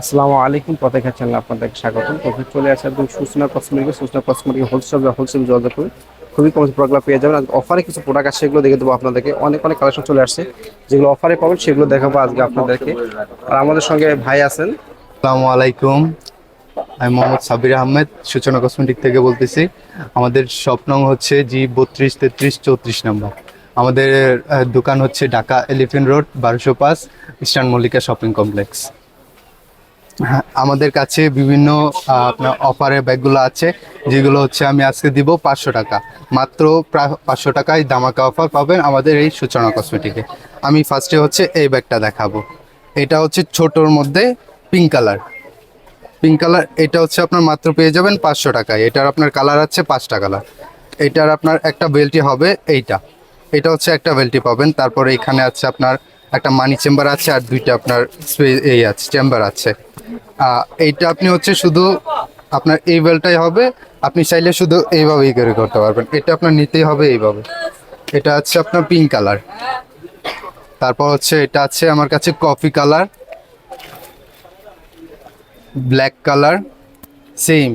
আসসালামু আলাইকুম, পতাকা চ্যানেল আপনাদেরকে স্বাগতম। তো চলে আসে একদম সূচনা কসমেটিক সূচনা কসমেটিক হোলসেল হোলসেল যোগাযোগ করে খুবই কম প্রোডাক্ট পেয়ে যাবেন। অফারে কিছু প্রোডাক্ট আছে, সেগুলো দেখে দেবো আপনাদেরকে। অনেক অনেক কালেকশন চলে আসছে। যেগুলো অফারে পাবেন, সেগুলো দেখাবো আজকে আপনাদেরকে। আর আমাদের সঙ্গে ভাই আছেন। আসসালামু আলাইকুম। আমি মোহাম্মদ সাবির আহমেদ, সূচনা কসমেটিক থেকে বলতেছি। আমাদের স্বপ্ন হচ্ছে জি বত্রিশ, তেত্রিশ, চৌত্রিশ নম্বর। আমাদের দোকান হচ্ছে ঢাকা এলিফেন্ট রোড, বারোশো পাঁচ, ইস্টার্ন মল্লিকা শপিং কমপ্লেক্স। হ্যাঁ, আমাদের কাছে বিভিন্ন আপনার অফারের ব্যাগগুলো আছে যেগুলো হচ্ছে আমি আজকে দিব পাঁচশো টাকা। মাত্র পাঁচশো টাকায় দামাকা অফার পাবেন আমাদের এই সূচনা কসমেটিকে। আমি ফার্স্টে হচ্ছে এই ব্যাগটা দেখাবো। এটা হচ্ছে ছোটোর মধ্যে পিঙ্ক কালার পিঙ্ক কালার এটা হচ্ছে আপনার মাত্র পেয়ে যাবেন পাঁচশো টাকায়। এটার আপনার কালার আছে পাঁচটা কালার এটার আপনার একটা বেল্টি হবে এইটা। এটা হচ্ছে একটা বেল্টি পাবেন। তারপরে এখানে আছে আপনার একটা মানি চেম্বার আছে আর দুইটা আপনার এই আছে চেম্বার আছে। এইটা আপনি হচ্ছে শুধু আপনার এই বেলটাই হবে, আপনি চাইলে শুধু এইভাবেই করে করতে পারবেন। এটা আপনার নিতেই হবে এইভাবে। এটা হচ্ছে আপনার পিঙ্ক কালার তারপর হচ্ছে এটা আছে আমার কাছে coffee colour black colour same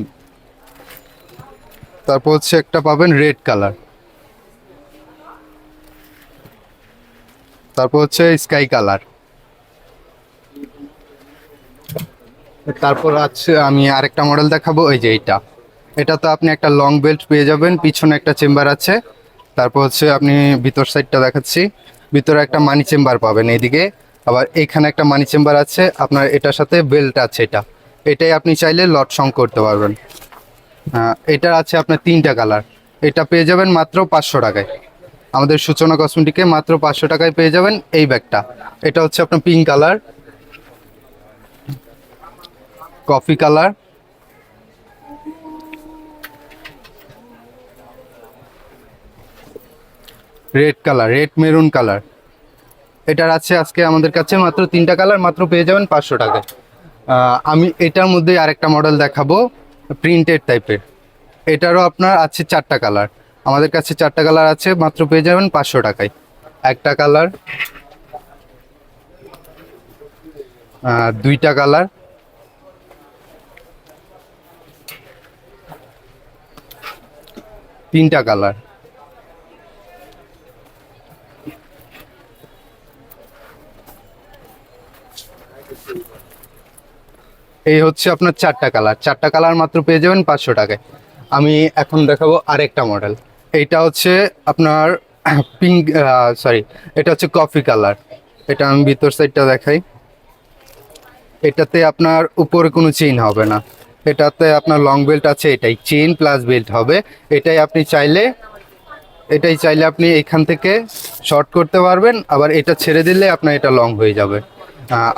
তারপর হচ্ছে একটা পাবেন রেড কালার তারপর হচ্ছে স্কাই কালার তারপর আছে, আমি আরেকটা মডেল দেখাবো ওই যে এইটা। এটা তো আপনি একটা লং বেল্ট পেয়ে যাবেন, পিছনে একটা চেম্বার আছে। তারপর হচ্ছে আপনি ভিতর সাইডটা দেখাচ্ছি। ভিতরে একটা মানি চেম্বার পাবেন এইদিকে। আবার এখানে একটা মানি চেম্বার আছে, আপনার এটার সাথে বেল্ট আছে এটা। এটাই আপনি চাইলে লট সং করতে পারবেন। এটার আছে আপনার তিনটা কালার এটা পেয়ে যাবেন মাত্র পাঁচশো টাকায়। আমাদের সূচনা কসমেটিকে মাত্র পাঁচশো টাকায় পেয়ে যাবেন এই ব্যাগটা। এটা হচ্ছে আপনার pink colour coffee colour red colour red maroon colour এটার আছে আজকে আমাদের কাছে মাত্র তিনটা কালার মাত্র পেয়ে যাবেন পাঁচশো টাকায়। আমি এটার মধ্যে আরেকটা মডেল দেখাবো প্রিন্টেড টাইপের এটারও আপনার আছে চারটা কালার আমাদের কাছে চারটা কালার আছে, মাত্র পেয়ে যাবেন পাঁচশো টাকায়। একটা কালার আর দুইটা কালার। তিনটা কালার। এই হচ্ছে আপনার চারটা কালার। চারটা কালার মাত্র পেয়ে যাবেন পাঁচশো টাকায়। আমি এখন দেখাবো আরেকটা মডেল এইটা হচ্ছে আপনার পিঙ্ক সরি এটা হচ্ছে কফি কালার এটা আমি ভিতর সাইডটা দেখাই। এটাতে আপনার উপরে কোনো চেইন হবে না। এটাতে আপনার লং বেল্ট আছে এটাই। চেইন প্লাস বেল্ট হবে। এটাই আপনি চাইলে এটাই চাইলে আপনি এখান থেকে শর্ট করতে পারবেন। আবার এটা ছেড়ে দিলে আপনার এটা লং হয়ে যাবে।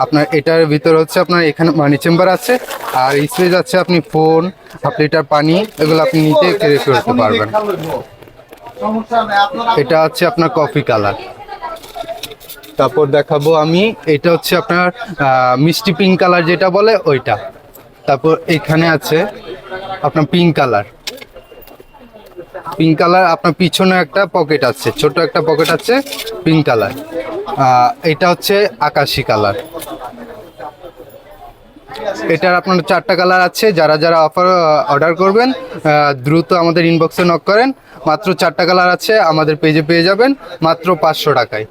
আপনার এটার ভিতর হচ্ছে আপনার এখানে মানি চেম্বার আছে। আর স্পেস আছে আপনি ফোন হাফ লিটার পানি এগুলো আপনি নিতে করতে পারবেন। এটা হচ্ছে আপনার কফি কালার তারপর দেখাবো আমি, এটা হচ্ছে আপনার মিষ্টি পিঙ্ক কালার যেটা বলে ওইটা। তারপর এখানে আছে আপনার পিঙ্ক কালার পিঙ্ক কালার আপনার পিছনে একটা পকেট আছে, ছোট একটা পকেট আছে পিঙ্ক কালার এটা হচ্ছে আকাশি কালার এটার আপনার চারটা কালার আছে। যারা যারা অফার অর্ডার করবেন দ্রুত আমাদের ইনবক্সে নক করেন। মাত্র চারটা কালার আছে, আমাদের পেজে পেয়ে যাবেন, মাত্র পাঁচশো টাকায়।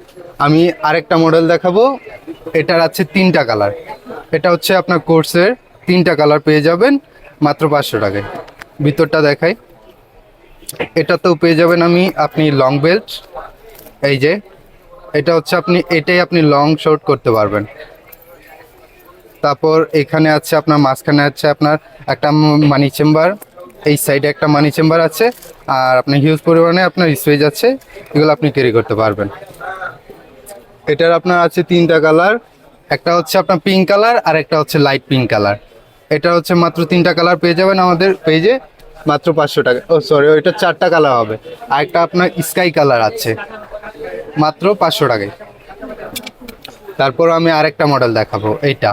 আমি আরেকটা মডেল দেখাবো। এটার আছে তিনটা কালার। এটা হচ্ছে আপনার কোর্সের তিনটা কালার পেয়ে যাবেন, মাত্র পাঁচশো টাকায়। ভিতরটা দেখাই। এটাতেও পেয়ে যাবেন আমি আপনি লং বেল্ট এই যে, এটা হচ্ছে আপনি, এটাই আপনি লং শর্ট করতে পারবেন। তারপর এখানে আছে আপনার, মাঝখানে আছে আপনার একটা মানি চেম্বার এই সাইডে একটা মানি চেম্বার আছে, আর আপনার হিউজ পরিমাণে আপনার স্পেস আছে, এগুলো আপনি ক্যারি করতে পারবেন। এটার আপনার আছে তিনটা কালার একটা হচ্ছে আপনার পিঙ্ক কালার আর একটা হচ্ছে লাইট পিঙ্ক কালার এটা হচ্ছে মাত্র তিনটা কালার পেয়ে যাবেন আমাদের পেজে মাত্র পাঁচশো টাকা, ও সরি ওইটা চারটা কালার হবে। আর একটা আপনার স্কাই কালার আছে, মাত্র পাঁচশো টাকায়। তারপর আমি আরেকটা মডেল দেখাবো, এইটা।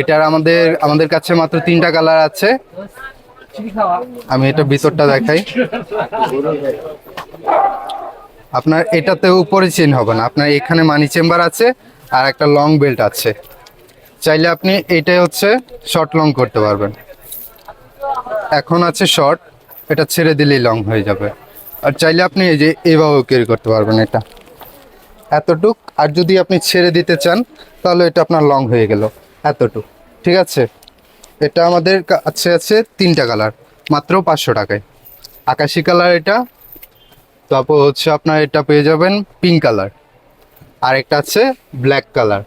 এটার আমাদের আমাদের কাছে মাত্র তিনটা কালার আছে। আমি এটা ভিতরটা দেখাই। আপনার এটাতে উপরে চেন হবে না। আপনার এখানে মানি চেম্বার আছে আর একটা লং বেল্ট আছে। চাইলে আপনি এটাই হচ্ছে শর্ট লং করতে পারবেন। এখন আছে শর্ট এটা ছেড়ে দিলেই লং হয়ে যাবে। আর চাইলে আপনি এই যে এভাবেও ক্যারি করতে পারবেন এটা। এতটুক। আর যদি আপনি ছেড়ে দিতে চান, তাহলে এটা আপনার লং হয়ে গেল। এতটুক। ঠিক আছে? এটা আমাদের কাছে আছে তিনটা কালার, মাত্র পাঁচশো টাকায়। আকাশি কালার এটা, তারপর হচ্ছে আপনার এটা পেয়ে যাবেন পিঙ্ক কালার। আর একটা আছে ব্ল্যাক কালার,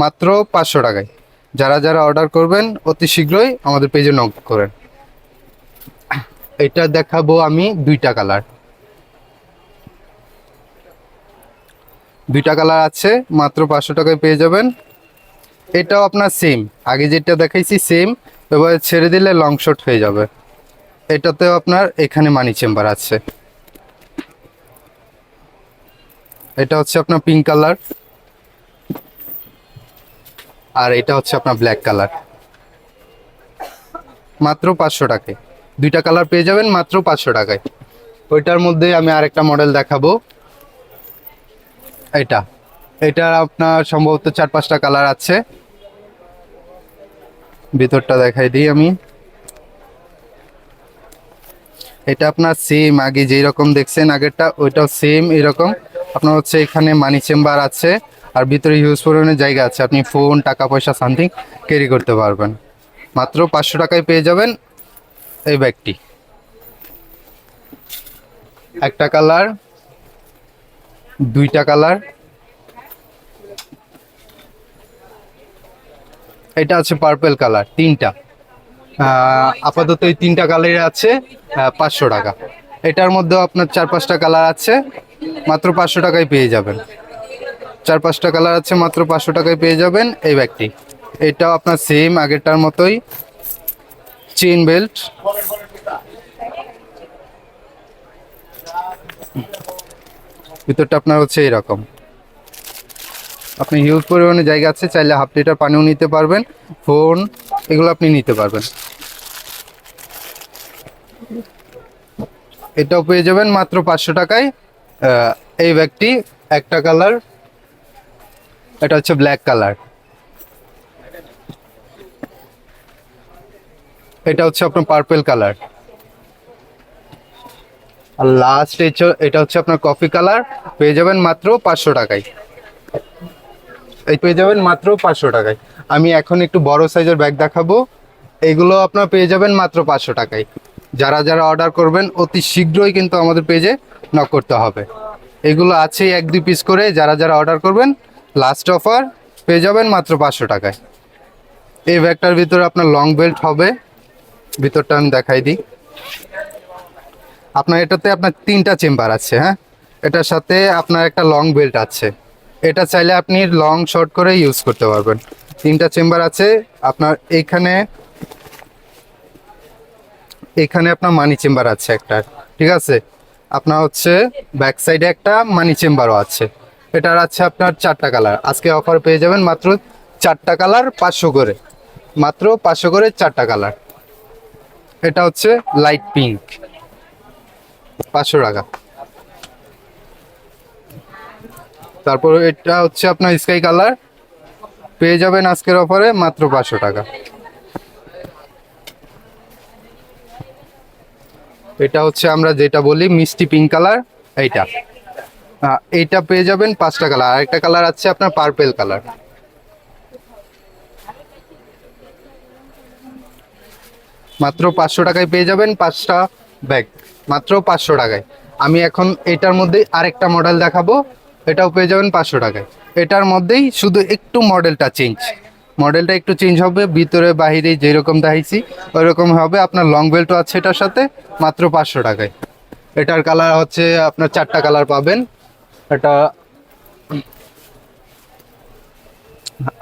মাত্র পাঁচশো টাকায়। যারা যারা অর্ডার করবেন, অতি শীঘ্রই আমাদের পেজে নক করেন। এটা দেখাবো আমি দুইটা কালার। দুইটা কালার আছে, মাত্র পাঁচশো টাকায় পেয়ে যাবেন। এটাও আপনার সেম আগে যেটা দেখাইছি সেম এবার ছেড়ে দিলে লং শট হয়ে যাবে। এটাতেও আপনার এখানে মানি চেম্বার আছে। এটা হচ্ছে আপনার পিঙ্ক কালার আর এটা হচ্ছে আপনার ব্ল্যাক কালার মাত্র পাঁচশো টাকায়। দুইটা কালার পেয়ে যাবেন, মাত্র পাঁচশো টাকায়। ওইটার মধ্যে আমি আরেকটা মডেল দেখাবো। এটা। এটা আপনার সম্ভবত চার পাঁচটা কালার আছে। ভিতরটা দেখাই দিই আমি। এটা আপনার সেম আগে যেই রকম দেখছেন আগেরটা, ওইটাও সেম এরকম। আপনার হচ্ছে এখানে মানি চেম্বার আছে, আর ভিতরে ইউজ পরিমাণের জায়গা আছে। আপনি ফোন টাকা, পয়সা সামথিং ক্যারি করতে পারবেন। মাত্র পাঁচশো টাকায় পেয়ে যাবেন এই ব্যাগটি। একটা কালার দুইটা কালার। এটা আছে পার্পেল কালার, তিনটা। আপাতত এই তিনটা কালার আছে পাঁচশো টাকা। এটার মধ্যেও আপনার চার পাঁচটা কালার আছে, মাত্র পাঁচশো টাকায় পেয়ে যাবেন। চার পাঁচটা কালার আছে, মাত্র পাঁচশো টাকায় পেয়ে যাবেন এই ব্যাগটি। এটাও আপনার সেম আগেরটার মতোই। চেন বেল্ট ভিতরটা আপনার হচ্ছে এরকম। আপনি হিউজ পরিমাণে জায়গা আছে, চাইলে হাফ লিটার পানিও নিতে পারবেন ফোন এগুলো আপনি নিতে পারবেন। এটাও পেয়ে যাবেন মাত্র পাঁচশো টাকায়। এই ব্যাগটি একটা কালার এটা হচ্ছে ব্ল্যাক কালার এটা হচ্ছে আপনার পার্পেল কালার আর লাস্ট এটা হচ্ছে আপনার কফি কালার পেয়ে যাবেন মাত্র পাঁচশো টাকায়। এই পেয়ে যাবেন মাত্র পাঁচশো টাকায়। আমি এখন একটু বড় সাইজের ব্যাগ দেখাবো। এগুলো আপনার পেয়ে যাবেন মাত্র পাঁচশো টাকায়। যারা যারা অর্ডার করবেন, অতি শীঘ্রই কিন্তু আমাদের পেজে নক করতে হবে। এগুলো আছে এক দুই পিস করে, যারা যারা অর্ডার করবেন লাস্ট অফার পেয়ে যাবেন মাত্র পাঁচশো টাকায়। এই ব্যাগটার ভিতরে আপনার লং বেল্ট হবে। ভিতরটা আমি দেখাই দিই। আপনার এটাতে আপনার তিনটা চেম্বার আছে হ্যাঁ? এটার সাথে আপনার একটা লং বেল্ট আছে। এটা চাইলে আপনি লং শর্ট করে ইউজ করতে পারবেন। তিনটা চেম্বার আছে, আপনার এখানে এখানে আপনার মানি চেম্বার আছে একটা, ঠিক আছে? আপনার হচ্ছে ব্যাক সাইডে একটা মানি চেম্বারও আছে। এটার আছে আপনার চারটা কালার আজকে অফার পেয়ে যাবেন মাত্র চারটা কালার পাঁচশো করে। মাত্র পাঁচশো করে চারটা কালার এটা হচ্ছে লাইট পিঙ্ক পাঁচশো টাকা। তারপর এটা হচ্ছে আপনার স্কাই কালার পেয়ে যাবেন আজকের অফারে মাত্র পাঁচশো টাকা। এটা হচ্ছে আমরা যেটা বলি মিষ্টি পিঙ্ক কালার এইটা। এইটা পেয়ে যাবেন পাঁচটা কালার আরেকটা কালার আছে আপনার পার্পেল কালার মাত্র পাঁচশো টাকায় পেয়ে যাবেন পাঁচটা ব্যাগ মাত্র পাঁচশো টাকায়। আমি এখন এটার মধ্যেই আরেকটা মডেল দেখাবো। এটাও পেয়ে যাবেন পাঁচশো টাকায়। এটার মধ্যেই শুধু একটু মডেলটা চেঞ্জ মডেলটা একটু চেঞ্জ হবে, ভিতরে, বাহিরে যেরকম দেখাইছি ওই রকম হবে। আপনার লং বেল্টও আছে এটার সাথে, মাত্র পাঁচশো টাকায়। এটার কালার হচ্ছে আপনার চারটা কালার পাবেন। এটা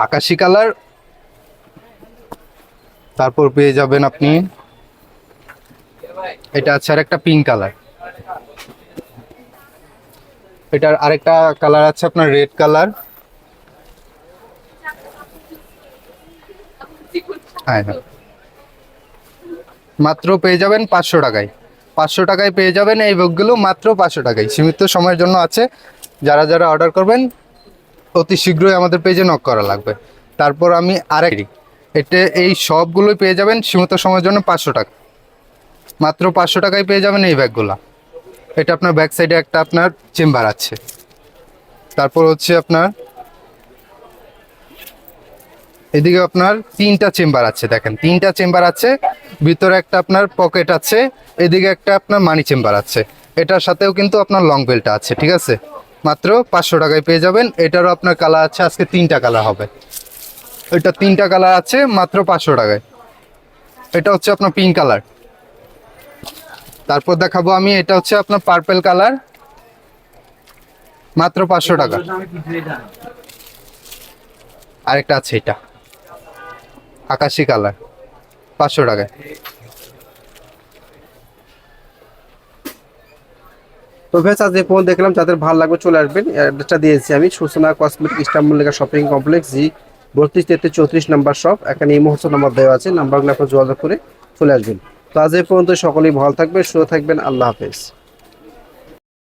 আকাশি কালার তারপর পেয়ে যাবেন আপনি এটা আছে আর একটা পিঙ্ক কালার এটার আরেকটা কালার আছে আপনার রেড কালার হ্যাঁ হ্যাঁ। মাত্র পেয়ে যাবেন পাঁচশো টাকায়। পাঁচশো টাকায় পেয়ে যাবেন এই বুকগুলো মাত্র পাঁচশো টাকায়। সীমিত সময়ের জন্য আছে। যারা যারা অর্ডার করবেন, অতি শীঘ্রই আমাদের পেজে নক করা লাগবে। তারপর আমি আরেক এটা এই সবগুলোই পেয়ে যাবেন সীমিত সময়ের জন্য পাঁচশো টাকা। মাত্র পাঁচশো টাকায় পেয়ে যাবেন এই ব্যাগগুলো। এটা আপনার ব্যাক সাইডে একটা আপনার চেম্বার আছে। তারপর হচ্ছে আপনার, এদিকে আপনার তিনটা চেম্বার আছে, দেখেন। তিনটা চেম্বার আছে, ভিতরে একটা আপনার পকেট আছে, এদিকে একটা আপনার মানি চেম্বার আছে। এটার সাথেও কিন্তু আপনার লং বেলটা আছে, ঠিক আছে? মাত্র পাঁচশো টাকায় পেয়ে যাবেন। এটারও আপনার কালার আছে, আজকে তিনটা কালার হবে। এটা তিনটা কালার আছে, মাত্র পাঁচশো টাকায়। এটা হচ্ছে আপনার পিঙ্ক কালার। তারপর দেখাবো আমি, এটা হচ্ছে আপনার পার্পেল কালার মাত্র পাঁচশো টাকা। আরেকটা আছে এটা, আকাশি কালার পাঁচশো টাকায়। তো ভেস আজ এই পর্যন্ত দেখলাম, যাদের ভালো লাগবে চলে আসবেন। অ্যাড্রেসটা দিয়েছি আমি সূচনা কসমেটিক ইস্টাম্বুল লেখা শপিং কমপ্লেক্স জি বত্রিশ তেত্রিশ চৌত্রিশ নাম্বার শপ এখানে এই মুহূর্তে নাম্বার দেওয়া আছে নাম্বারগুলো আপনার যোগাযোগ করে চলে আসবেন। তো আজ এই পর্যন্ত সকলেই ভালো থাকবেন সুস্থ থাকবেন আল্লাহ হাফেজ।